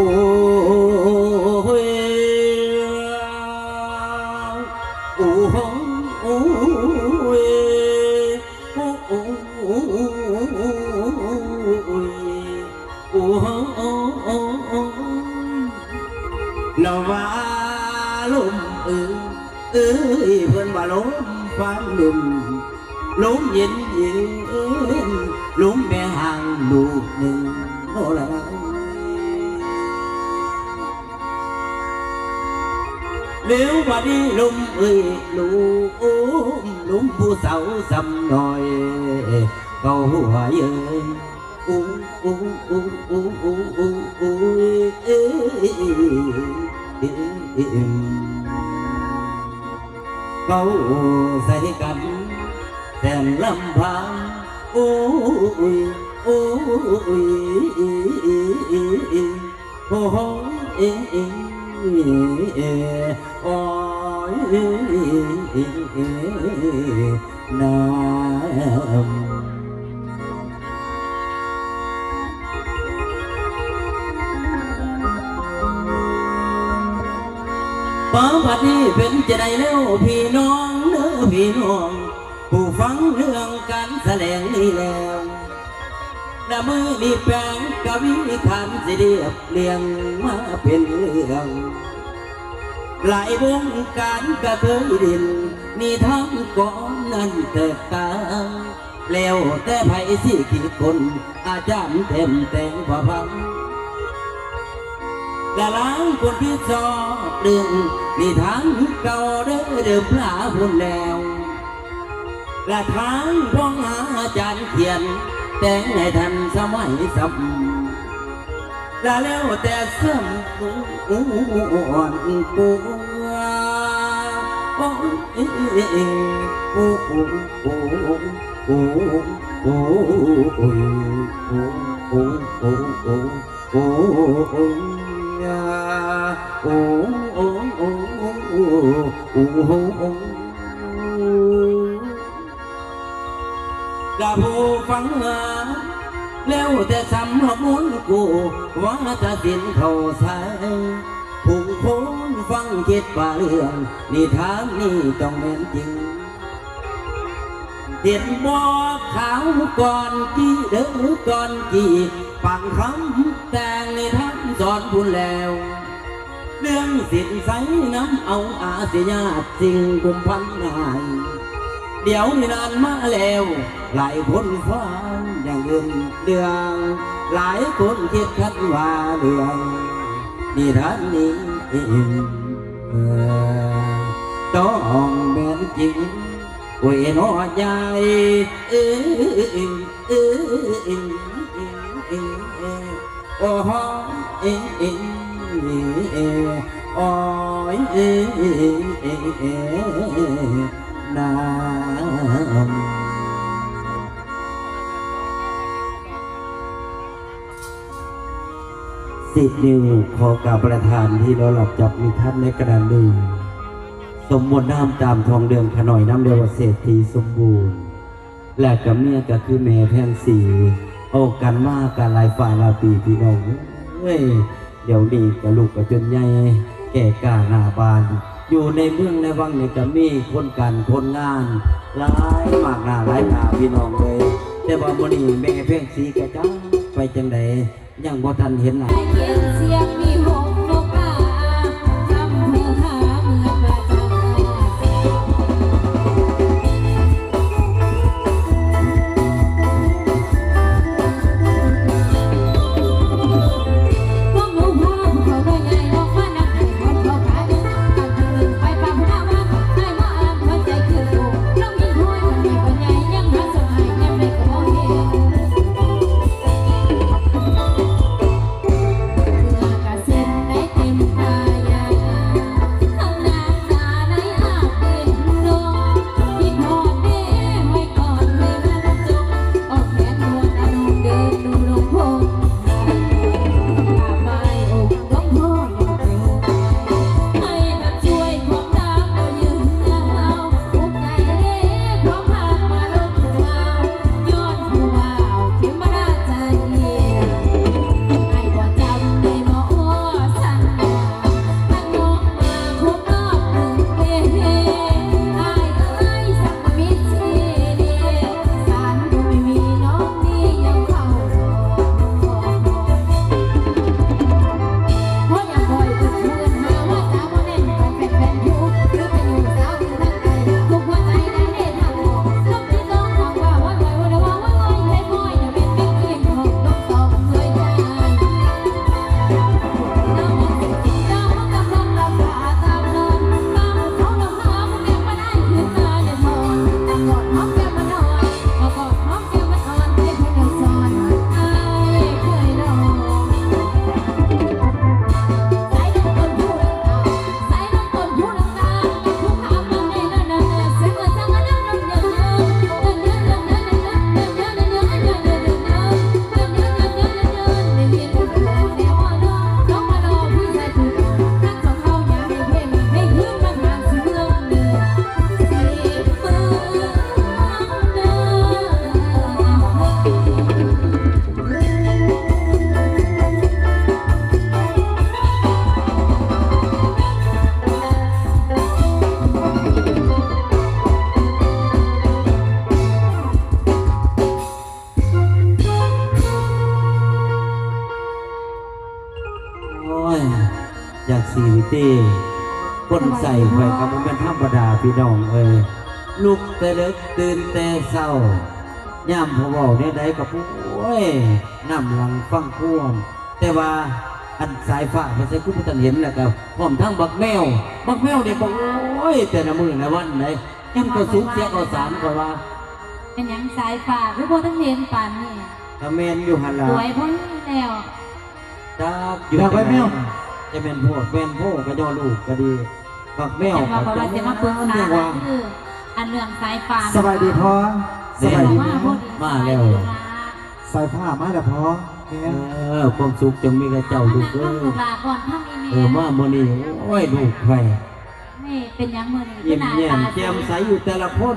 Oh. câu dây cắm đèn lâm vàng ôi ôi. Ôi ôi. Ôi nam ป้าผัดนี่เป็นจะได้แล้วพี่น้องเด้อพี่น้อง ผู้ฟังเรื่องการแสดงนี่แล้วนมือนี่แปลงกวิคันจะเรียบเรียงมาเป็นเรื่องหลายวงการกระเคยดิน นี่ทั้งก่อนนั้นเติบตาแล้วแต่ไผสิกี่คน อาจารย์เต็มแต่งพอพังแต่ล้างคนที่ชอบเรื่อง นี่ทางคือเก่าเด้อเดือปลาพุ่นแล้ว และทางร้องหาอาจารย์เขียน แต่งให้ทันสมัยสับและแล้วแต่เสื่อมอ่อนกูโอ้โอ้โอ้โอ้โอ้โอ้โอ้โอ้โอ้โอ้โอ้ โอ้โอ้โอ้โอ้โอ้โอ้โอ้โอ้กระโบฟังเงาแล้วแต่สำหรับมุนกูว่าจะสินเขาใส่ผู้คนฟังคิดป่าเรื่องนิทางนี้ต้องเป็นจริงเตียนบอกขาวก่อนกี่เดือก่อนกี่ปังคำแต่งในท่างสอนคุณแล้ว đương diện sánh nam âu à dì nhà tình cùng phân hài đéo nên ăn má lèo lại vốn phan đèn đường đường lái cuốn thiết khách và đường đi thân đi đó hòn bên chính quỷ nó dài ô ho in in นางสิบนิ้วขอกราบประธานที่เราหลับจับมีท่านในกระดานลืงสมบูรณ์น้ำตามทองเดืองขน่อยน้ำเดีวเศรษฐีสมบูรณ์ และกับเมียก็คือแม่แพงสี โอกันมากกันลายฝ่ายลาปีพี่น้องเฮ้ เดี๋ยวนี้กับลูกกับจนใหญ่แก่กล้าหน้าบาน อยู่ในเมืองในวังเนี่ยจะมีคนกันคนงานหลายมากหน้าหลายตาพี่น้องเลย แต่ว่าบนีแม่เพ่งสีแกจังไปจังใดยังบ่ทันเห็นหน้า คนใส่ไปกับมันธรรมดาพี่น้องเอ้ยลุกแต่เลิกตื่นแต่เศร้าย่ำพอเว้าเนี่ยใดกับผู้โอ้ยน้ำหลังฟังพ่วงแต่ว่าอันสายฟ้าพระเจ้าคุณตันเห็นแล้วก็พร้อมทั้งบักแมว บักแมวเนี่ยบอกโอ้ย แต่ละมือละวันไหนยังก็สูงเสียก็สามก็ว่า เป็นหยังสายฟ้าคือบ่ทั้งเห็นปานนี่ถ้าแมนอยู่หันหสละวยพ้นแล้วจักอยู่อยากไปแมวจะเป็นพวกแมนโพกก็ย่อลูกก็ดี บักแมวจังว่าเพราะว่าสิมาปรึกษาเรื่องว่าคืออันเรื่องสายฟ้าสบายดีพอสบายดีมาแม่พอดีมาแล้วสายผ้ามาแล้วพอแม่เออความสุขจงมีกับเจ้าเอาลูลูกกเอ้ลูยกหลานก่อนทำอีเมเออมาโมอนี่โอ้ยลูกไฟนี่เป็นหยังมื้อนี้คืยิ้อมหน้าแย้ตามแจ่มใสอยู่แต่ละคน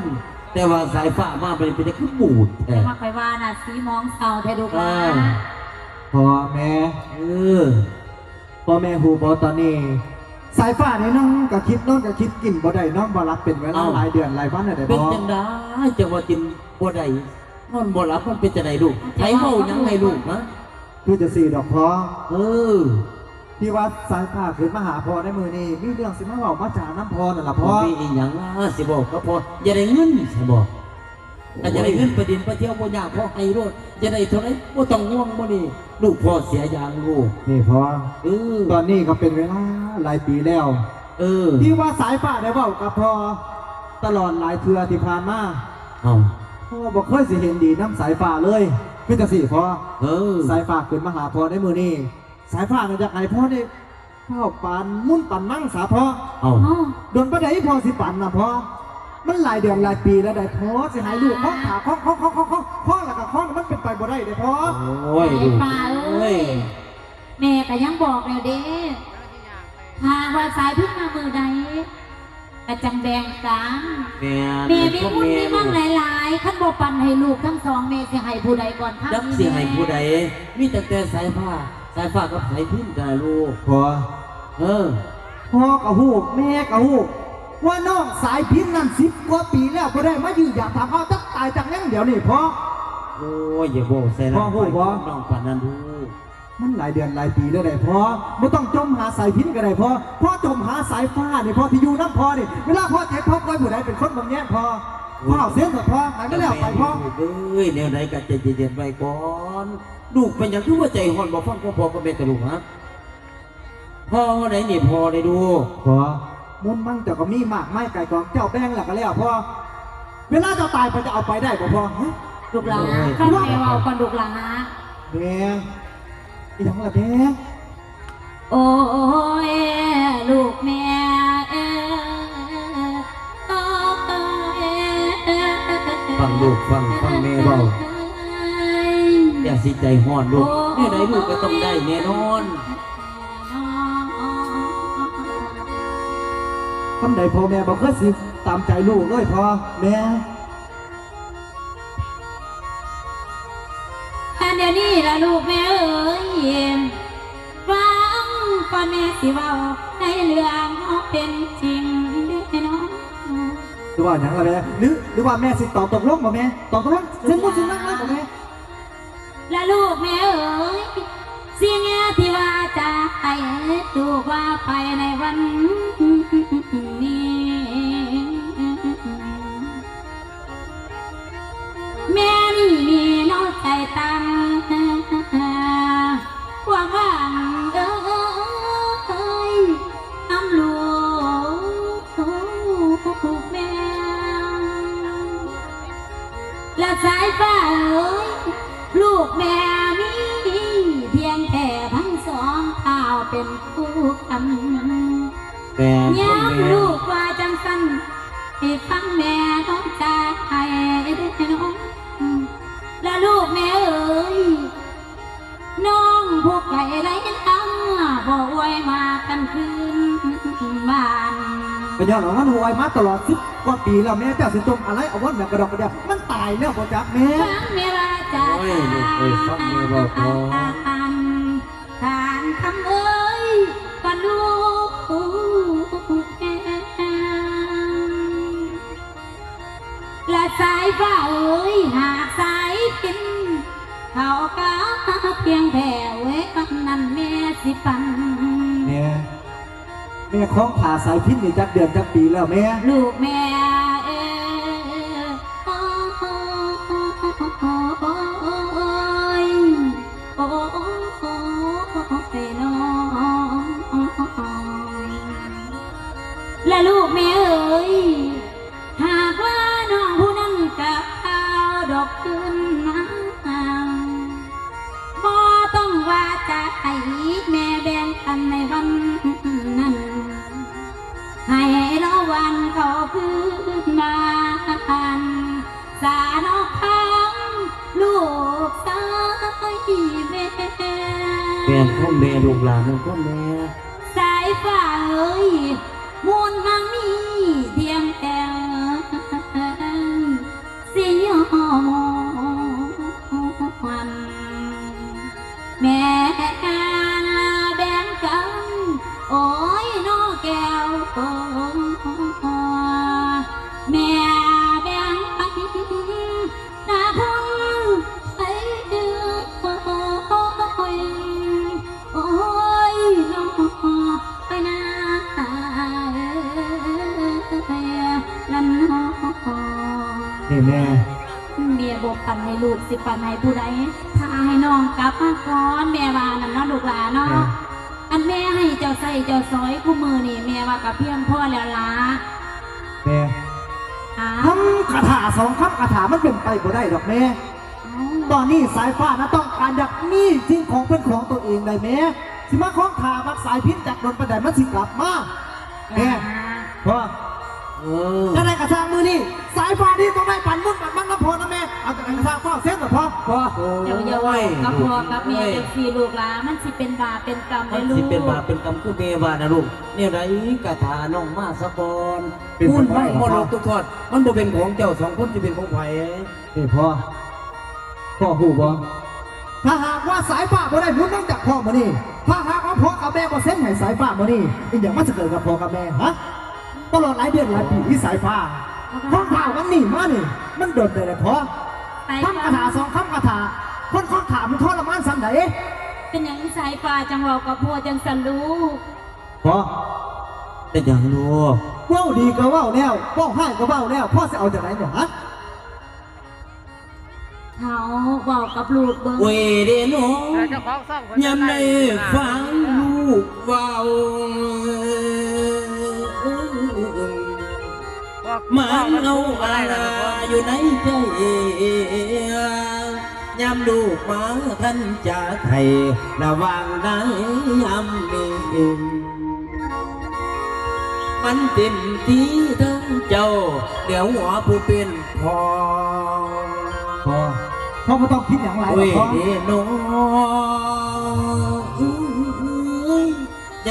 แต่ว่าสายฟ้ามาเป็นเป็นคือบูดแท้แต่มาไปว่าน่ะสีมองเศร้าแท้ลูกหลาเออนพอแม่เออพ่อแม่หูบอตอนนี้ สายฟ้านี่น้องก็คิดน้องก็คิดกินบ่ได้น้องบ่รับเป็นเวลาเอ้า หลายเดือนหลายวันน่ะได้เป็นพอจังได้จังว่ากินบ่ได้นอนบ่หลับมันเป็นจังไดลูกใช้เมาหยังไงลูกนะคือจะสี่ดอกพอเออที่ว่าสายฟ้าขึ้นมาหาพอในมือนี่มีเรื่องสิมาเว้ามาจาน้ำพอนั่นล่ะพพออมีอีหยังอะสิบอกก็พออย่าได้เงินสิบอก ถ้าจะได้เงินไปดินไปเที่ยวบ่ยากพอให้โลดจะได้เท่าไหร่บ่ต้องห่วงบ่นี่ลูกพ่อเสียอย่างลูกนี่พอเออตอนนี้ก็เป็นเวลาหลายปีแล้ว เออ ที่ว่าสายฟ้าได้เว้ากับพอตลอดหลายเทื่อที่ผ่านมาเอาพ่อบอกเคยสิเห็นดีน้ำสายฟ้าเลยคือจะสี่พอเออ สายฟ้าขึ้นมาหาพ่อในมือนี่สายฟ้ามาจากไหนพ่อนี่พ่อปานมุ่นปันมั่งสาพ่อเอาเอ้าโดนประเดี๋ยวพ่อสิปันนะพ่อ มันหลายเดือนหลายปีแล้วได้พ่อสิหายลูกพ่อขาข้องข้องข้องข้องข้องข้องแล้วก็ข้องมันเป็นไปบ่ได้เลยพ่อโอ้ยลูกเอ้ยแม่ก็ยังบอกแล้วเด้ถ้าว่าสายพึ่งมามือใดก็จังแบ่งกันแม่แม่มีพ่อบุญแม่มีมั่งหลายๆขั้นบ่ปันให้ลูกทั้งสองแม่สิให้ผู้ใดก่อนทั้งจักสิให้ผู้ใดมีแต่แต่สายฟ้าสายฟ้ากับสายพินกันลูกพ่อเออพ่อกับหูกแม่กับหูก ว่าน้องสายพินนั่นสิบกว่าปีแล้วก็ได้มายืนอยากทำเอาจักตายจากยังเดี๋ยวนี่พ่อ โอ้ยอย่าบอกใส่ร้ายพ่อพูดบ่ น้องปานนั้นลูกมันหลายเดือนหลายปีแล้วได้พ่อไม่ต้องจมหาสายพินก็ได้พ่อพ่อจมหาสายฟ้านี่พ่อที่อยู่น้ำพ่อนี่เวลาพ่อเจ็บพ่อคอยผู้ใดเป็นคนบางแง่พ่อพ่อเอาเสียงเถอะพ่อหายไม่แล้วไปพ่อลูกเอ้ยแนวไหนก็ใจเย็นๆไปก่อนลูกเป็นอย่างที่ว่าใจห่อนบ่ฟังพ่อพ่อก็เป็นตะลูกฮะพ่อไหนนี่พ่อได้ดู พ่อ มุนมั่งเจ้าก็มีมากไม่ไก่กองเจ้าแป้งหลักก็แล้วพ่อเวลาเจ้าตายไปจะเอาไปได้บ่พ่อฮะลูกหลานข้าแม่เว้าก่อนลูกหลานแม่อีหยังล่ะแม่โอ้ยลูกแม่เอ้ยโอ้ยฟังลูกฟังฟังแม่เบาอย่าสิใจห่อนลูกแน่ไหนลูกก็ต้องได้แน่นอน คำใดพ่อแม่บอกเคยสิตามใจลูกเลยพ่อแม่อันเดี๋ยวนี้ละลูกแม่เอ้ยฟังก่อนแม่สิเว้าในเรื่องเป็นจริงเด้อน้องหรือว่าอย่างล่ะแม่หรือหรือว่าแม่สิตอบตกลงบ่แม่ตอบตกลงเส้นพูดสินั่งนั่งบ่แม่และลูกแม่เอ๋ยสิ่งที่ว่า จะให้ลูว่าไปในวันนี้ แม่นี่มีน้องใจตั้งหวังว่าเอ้ยทำลูกแม่และสายฟ้าเอ๋ยลูกแม่าวเป็นคู่กันแม่ย้ำแม่ลูกว่าจังสันให้ฟังแม่น้องใจให้ได้น้องและลูกแม่เอ๋ยน้องผู้ไก่ไรตั้งบอกไว้มากันคืนบ้านเป็นย้อนว่ามันหวยมาตลอดสิบกว่าปีแล้วแม่เจ้าสิจมอะไรเอาวันแบบกระดอกกระเดียมันตายแล้วบ่จักแม่ฟังแม่ว่าจะโอ้ยลูกเอ้ยฟังแม่บอกก่อานคำเอ้ยก็ลูกแม่และสายฟ้าเอ้ยหากสายพินเขาก็เพียงแผ่เว้กันนั้นแม่สิปันแม่แม่ของขาสายพินนี่จักเดือนจักปีแล้วแม่ลูกแม่ แก้วแม่แบงปันนาพงไปดือโอ้ยโอ้ยน้องไปนาลำน้องนี่แม่เมียบอกปันให้ลูกสิปันให้ผู้ใดถ้าให้น้องกลับมาก่อนแม่ว่านั่นเนาะลูกหลานเนาะอันแม่ให้ เจ้าใส่เจ้าซอยคู่มือนี่แม่ว่ากับเพียงพ่อแล้วล่ะแม่อ้าทำคาถาสองคำคาถามันเป็นไปบ่ได้ดอกแม่ ตอนนี้สายฟ้านะต้องการอยากมีสิ่งของเป็นของตัวเองได้แม่สิมาของขามักสายพินจากโดนประเดมันสิกลับมาแม่พอ เออจะได้กระชางมือนี่สายฟ้านี่ต้องได้ปั่นมุ่นปั่นมั่งน้ำพอนะแม่เอาแต่กระชางฟ้าเส้นกับพ่อพอเดี๋ยวอย่าว่ากับพ่อกับแม่เด็กสี่ลูกหลานมันสิเป็นบาปเป็นกรรมมัเลนยลูสิกเป็นบาปเป็นกรรมคือเมว่านะลูกเนี่ยไรกะถาน้องมาสะกอนเป็นพูดไปไม่ได้มเหรอรดกทุกทอดมันบ่เป็นของเจ้าสองคนจะเป็นของไผนี่พ่อพ่อหูบ่ถ้าหากว่าสายฟ้าบ่ได้มุ่นต้องจากพ่อมานี่ถ้าหากว่าพ่อกับแม่บ่เส้นให้สายฟ้ามานี่อีกอย่างมันจะเกิดกับพ่อกับแม่ฮะ ตลอดหลายเดือนหลายปีที่สายฟ้าข้องข่าวมันหนีมานี่ มันโดดเลยเลยพ่อไปคำคาถาสองคำคาถาคนข้องถามมันทรมานสันไหนเป็นอย่างสายฟ้าจังเว่ากับพ่อจังสันลูกพ่อเป็นอย่างลูกเว้าดีก็เว้าแล้วเว้าให้ก็เว้าแล้วพ่อจะเอาจากไหนเนี่ยฮะเขาเว่ากับลูกเบิ้งเวเดโนแต่เจ้าของซ่องคนยามได้ฟังลูกเว้า บอกมันเอาอะไรอยู่ในใจยามลูกมาท่านจะไทยระวังได้ยามนี้มันเต็มที่ทั้งเจ้าเดี๋ยวหัวผู้เป็นพอพ่อพ่อไม่ต้องคิดอย่างไรหรเวอกพ่อ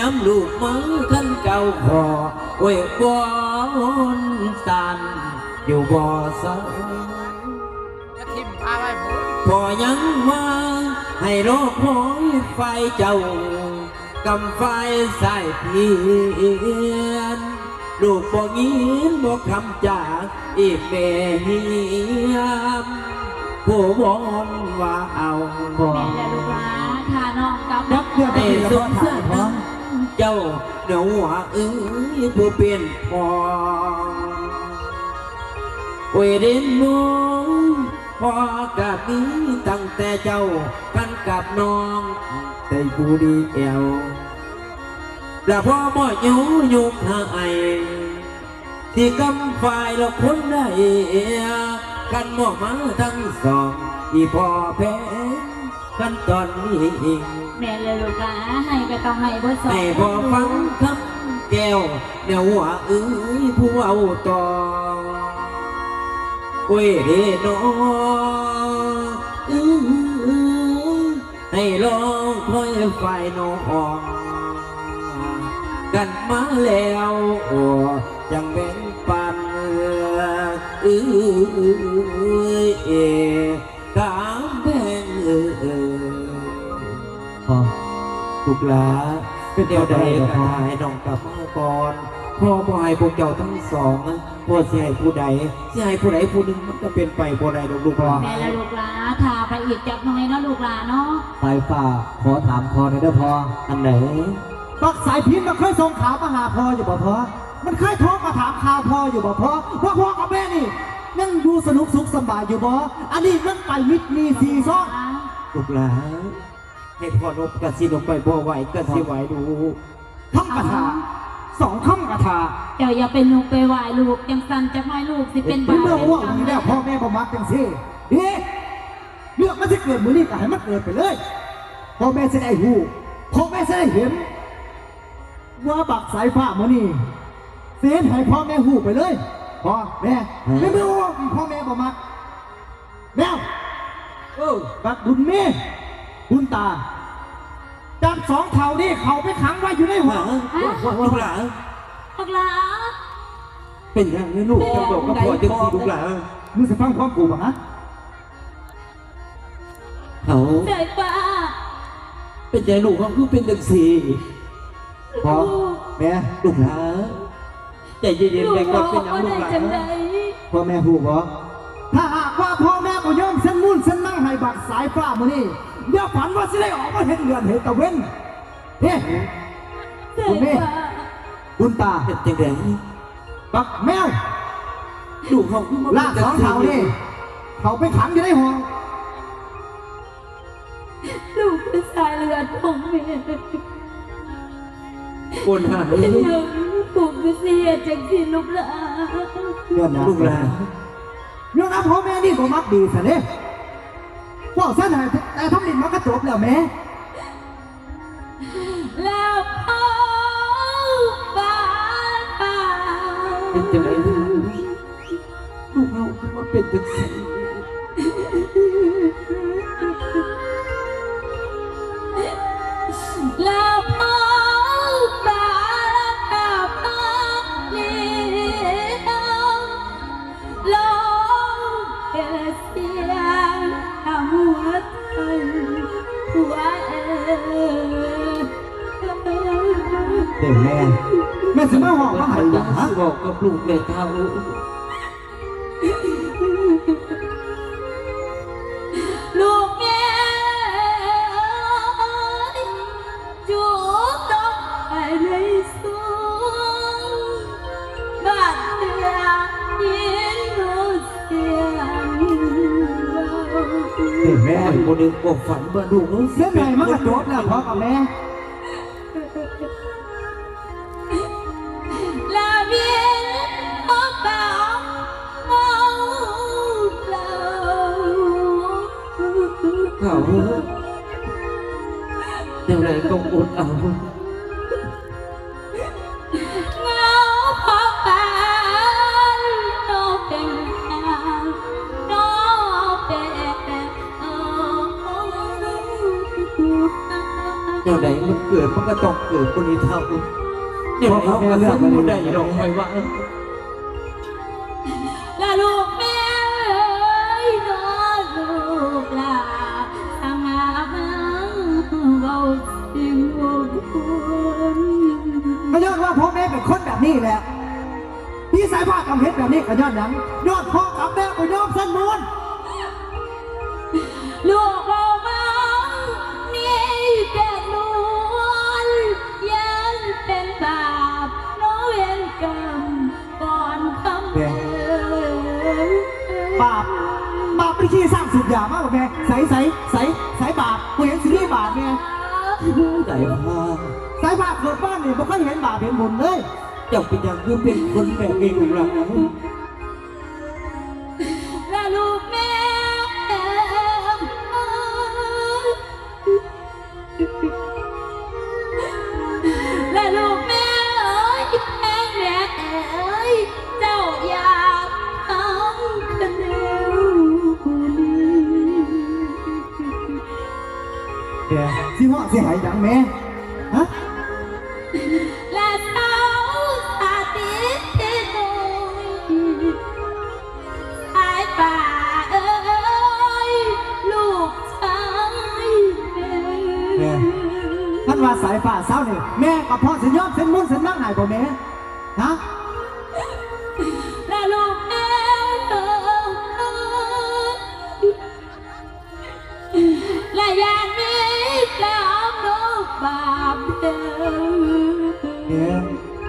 ย้ำลูกมือท่านเก่าพอเวกวอนสันอยู่บ่อสังจะทิมพาไว้ผมพอยังมาให้โลกหอยไฟเจ้ากำไฟใส่เพียนลูกบ่งินบ่คำจากอีกแม่เฮียมผู้วอนว่าเอาพ่อแม่และลูกหลานถ้าน้องกลับยักเพื่อนไอ้ที่สเรางถาสามรพ่อ เจ้าเดี๋ยวว่าเอ้ยผู้เป็นพอเวเดนมองพอกับนี้ตั้งแต่เจ้ากันกับน้องแต่ผู้ดีแอวแล้วพ่อบ่อยู่ยุคหาไอที่กำฝ่ายเราคนได้กันหมอกมาทั้งสองอีพ่อแพ้กันตอนนี้ง แม่และลูกหลาให้ก็ต้องให้บอร์สองให้พอฟังคำแก้วเดี๋ยวว่าเอ้ยผู้เอาต่อโอ้ยเดโนอื้อให้ลองคอยไฟน้องกันมาแล้วโอ้ยังแบ่งปันเอ้ยเอตาม ลูกหลาเป็นเดียวใดเดียวก็พ่อให้น้องกลับมาก่อนพ่อบ่ให้พวกเจ้าทั้งสองนั้นพ่อสิให้ผู้ใดสิให้ผู้ใดผู้หนึ่งมันก็เป็นไปบ่ได้ดอกลูกหลาแม่และลูกหลานถ้าไปอีกจักหน่อยเนาะลูกหลานเนาะสายฟ้าขอถามพ่อหน่อยเด้อพ่ออันไหนบักสายพินมันเคยส่งข่าวมาหาพ่ออยู่บ่พ่อมันเคยโทรมาถามข่าวพ่ออยู่บ่พ่อว่าพ่อกับแม่นี่ยังอยู่สนุกสุขสำบายอยู่บ่อันนี้มันไปมิดมีสีซ่องลูกหลาน ให้พ่อนบกระสิลงไปบ่ไหวกระสิไหวดูทำกระถาสองคำกระถาเจ้าอย่าเป็นลูกไปไหวลูกยังสั่นจะไม่ลูกสิเป็นเป็นบาปเรื่อว่าอย่างนี้แล้วพ่อแม่บ่มักจังซี่เอ๊ะเรื่องมันจะเกิดมือนี้ก็ให้มันเกิดไปเลยพ่อแม่จะได้หูพ่อแม่จะได้เห็น ว่าบักสายฟ้ามือนี้เสียนให้พ่อแม่หูไปเลยพ่อแม่ไม่รู้ว่าพ่อแม่บ่มักแล้วเออบักบุญแม่ บุญตาจับสองเท่านี่เขาไปขังไว้อยู่ในหัวลูกหลานพักหลาเป็นอย่างนี้ลูกจะบอกกับพ่อจังสิลูกหลานมึงจะฟังความกูบ่ฮะเขาสายฟ้าเป็นใจลูกเขาคือเป็นจังสี่พ่อแม่ลูกหลานใจเย็นลูๆกไปบก็อกเป็นอย่างว่าลูได้กหลาจังไดนพ่อแม่หูบ่ถ้าหากว่าพ่อแม่บ่ยอมเส้นมุ่นเส้นนั่งให้บักสายฟ้ามื้อนี้ อย่าฝันว่าสิได้ออกมาเห็นเดือนเห็นตะเว้นเฮ้สายฟ้าบุญตาเป็นจังไดบักแมวลูกเขาคือมาลากสองเท่านี่เขาไปขังอยู่ในห้องลูกคือสายเลือดของแม่คนหาเป็นลูกยังผมคือเสียจังสิลูกหลานย้อนนะลูกหลานย้อนนะพ่อแม่นี่บ่มักดีซะเด้พ่อซะหน่อย แต่ทำดินมันก็จบแล้วแม่แล้วพ่อบ้านป่า เป็นจังไดลูกลูกเขาคือมาเป็นจังสี่ สิมาห้องมาให้หยังฮะบอกกับลูกแม่เท่าลูกแม่จูบต้องไปในสวงบ้านเดือยินรู้เสียงเราเด็กแม่แม่คนหนึ่งก็ฝันว่าลูกเขาเส้นไหนมันก็จบแล้วพ่อกับแม่ เขาอย่างไรก็อดเอาเงาพอปานโนเป็นทางโนเป็นโอ้อย่างไรมันเกิดมันก็ต้องเกิดคนนี้เท่าอย่างไรเขาก็สมบูรณ์ได้ดอกไม้ว่า ก็ย้อนว่าพ่อแม่เป็นคนแบบนี้แหละพี่สายฟ้ากำเพชรแบบนี้ก็ย้อนหยังยอนพ่อกับแม่ก็ยอมเส้นมูลลูกเรามังนี่เป็นนวลยังเป็นบาปน้อเวียนกรรมก่อนคำเอ่ยบาปบาปเป็นขี้สร้างสุดยามากกว่าแม่ใสใสใสใสบาปกูเห็นสิ่งที่บาปไงใจว่าายบาปเกิดบ้านนี่ไม่เคยเห็นบาปเห็นบุญเลย เจ้าเป็นอย่างคือเป็นคนแบบนี้ของเรา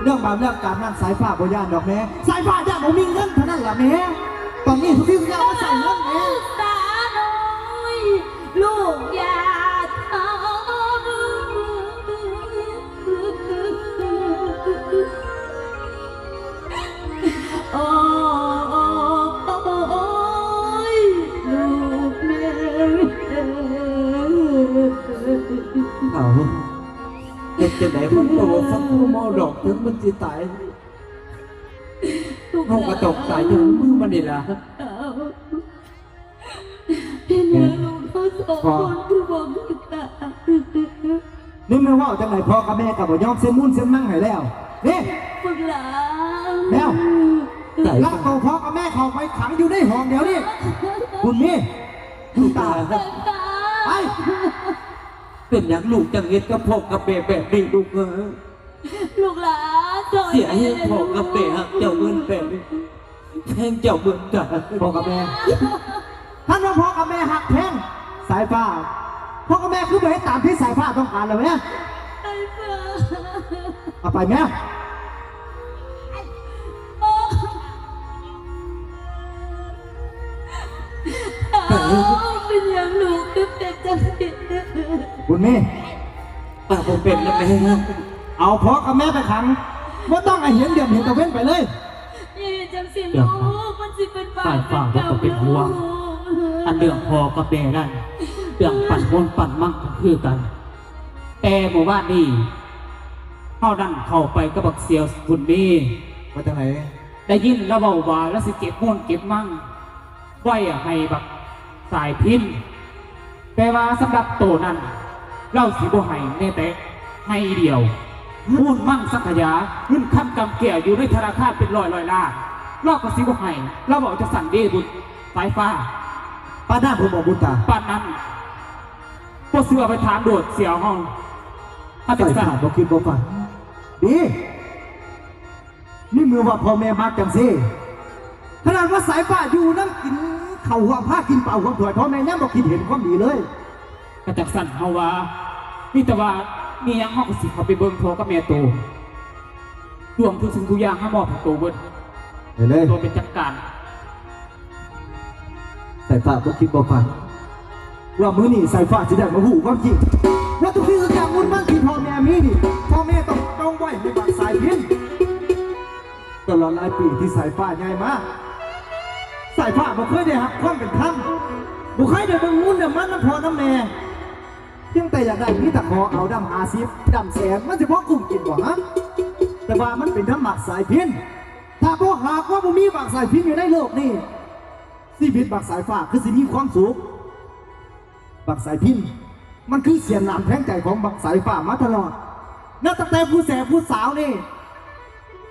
การเรื่องการนั่งสายฟ้าบ่ย่านดอกแม่สายฟ้าย่านบ่มีเงินเท่านั้นล่ะแม่ตอนนี้ทุกที่ทุกอย่างมาใส่เงินแม่สาน้อยลูกอย่าทำโอ้ยลูกแม่เอาเฮ็ด จังไดมันก็บ่ฟังผู้เมาดอกถึงมันสิตายเฮาก็ตกตายอยู่มือมันนี่ล่ะเป็นยังลูกเขาสองคนคือบอกคือตานี่แม่ว่าจังไหนพ่อกับแม่กับบ่ยอมเส้นมุ่นเส้นมั่งให้แล้วนี่ฝึกหลานแล้วใจลากตัวพ่อกับแม่เขาไปขังอยู่ในห้องเดียวนี่คุณนี่ดูตาตาตาไป เป็นหยังลูกจังเฮ็ดกับพ่อกับแม่แบบนี้ลูกเอ้ยลูกหลานจอยเสียให้พ่อกับแม่หักเจ้าเงินแปดแทงเจ้าเบิ่งตาพ่อกับแม่ท่านว่าพ่อกับแม่หักแพงสายฟ้าพ่อกับแม่คือไปให้ตามที่สายฟ้าต้องการเลยเนี่ยไอ้ฟ้าเอาไปแม่เป็นยังลูกคือเป็นจังสิ คุณนี่ป้าบ่เป็นนะแม่เอาพ่อกับแม่ไปขังว่าต้องให้เห็นเดือดเห็นตะเว้นไปเลยยี่จังสิลูกมันสิเป็นบ้าฝ่ายฝ่าว่าก็เป็นห่วงอันเรื่องพอกับแม่นั่นเรื่องปั่นวนปั่นมั่งก็คือกัน แต่หมู่บ้านนี่เข้าดันเข้าไปกับบักเสียวคุณนี่ว่าจังไหนได้ยินแล้วเบาว่าแล้วสิเก็บม้วนเก็บมั่งไว้ให้บักสายพินแต่ว่าสำหรับโตนั้น เล่าสีบ่ให้แน่แต่ให้เดียวมูลมั่งสังขยาเงินคำกำเกี่ยอยู่ในธนาคารเป็นร้อยร้อยล้านเล่าก็สีบ่ให้เราบอกจะสั่งเดบุญสายฟ้าป้าหน้าผมบอกบุญตาปานนั้นพวกเสือไปถามโดดเสียวห้องถ้าจะสายสั่ฟ้างบอกคิดบอกฝันดีนี่มือว่าพ่อแม่มากจังสิขนาดว่าสายฟ้าอยู่นั่งกินเข่าวหัวผ้ากินเป่าความถวยพ่อแม่ยังบอกคิดเห็นความดีเลย กระจักสั่นเฮาว่านี่แต่ว่ามีหยังเฮาก็สิเขาไปเบิ่งพ่อกับแม่โตรวมทุกสิ่งทุกอย่างให้มอบให้โตเบิดเห็นเลยโตเป็นจัดการสายฟ้าบอกคิดบอกฝันว่ามื้อนี้สายฟ้าจะได้มาหูความจริงว่าทุกที่ทุกอย่างมุ่นมั่นที่พ่อแม่มีนี่พ่อแม่ต้องต้องไหวในบักสายพินตลอดหลายปีที่สายฟ้าใหญ่มากสายฟ้าบ่เคยได้หักความเป็นธรรมบ่เคยได้เบิ่งมุ่นเดมันน้ำพอน้ำแม่ เพียงแต่อย่ากได้มีแต่ขอเอาดำหาซิบดำแสนมันจะพอกลุ่มกินบ่ฮะแต่ว่ามันเป็นธรรมะสายพินถ้าบ่หากว่าบ่มีบักสายพินอยู่ในโลกนี้ชีวิตบักสายฟ้าคือสิมีความสุขบักสายพินมันคือเสียนหลานแทงใจของบักสายฟ้ามาตลอดนับตั้งแต่ผู้แสบผู้สาวนี่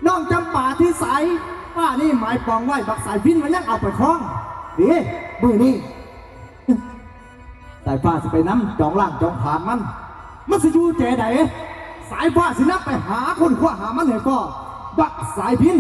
น้องจำป่าที่สายป้านี่หมายปองไว้บักสายพินมันยังเอาไปคล้องดีมือนี่ สายฟ้าสิไปน้ำจองล่างจองผานมัน มันสิอยู่เจไดสายฟ้าสินับไปหาคนขว้าหามันเหรอก็บักสายพิน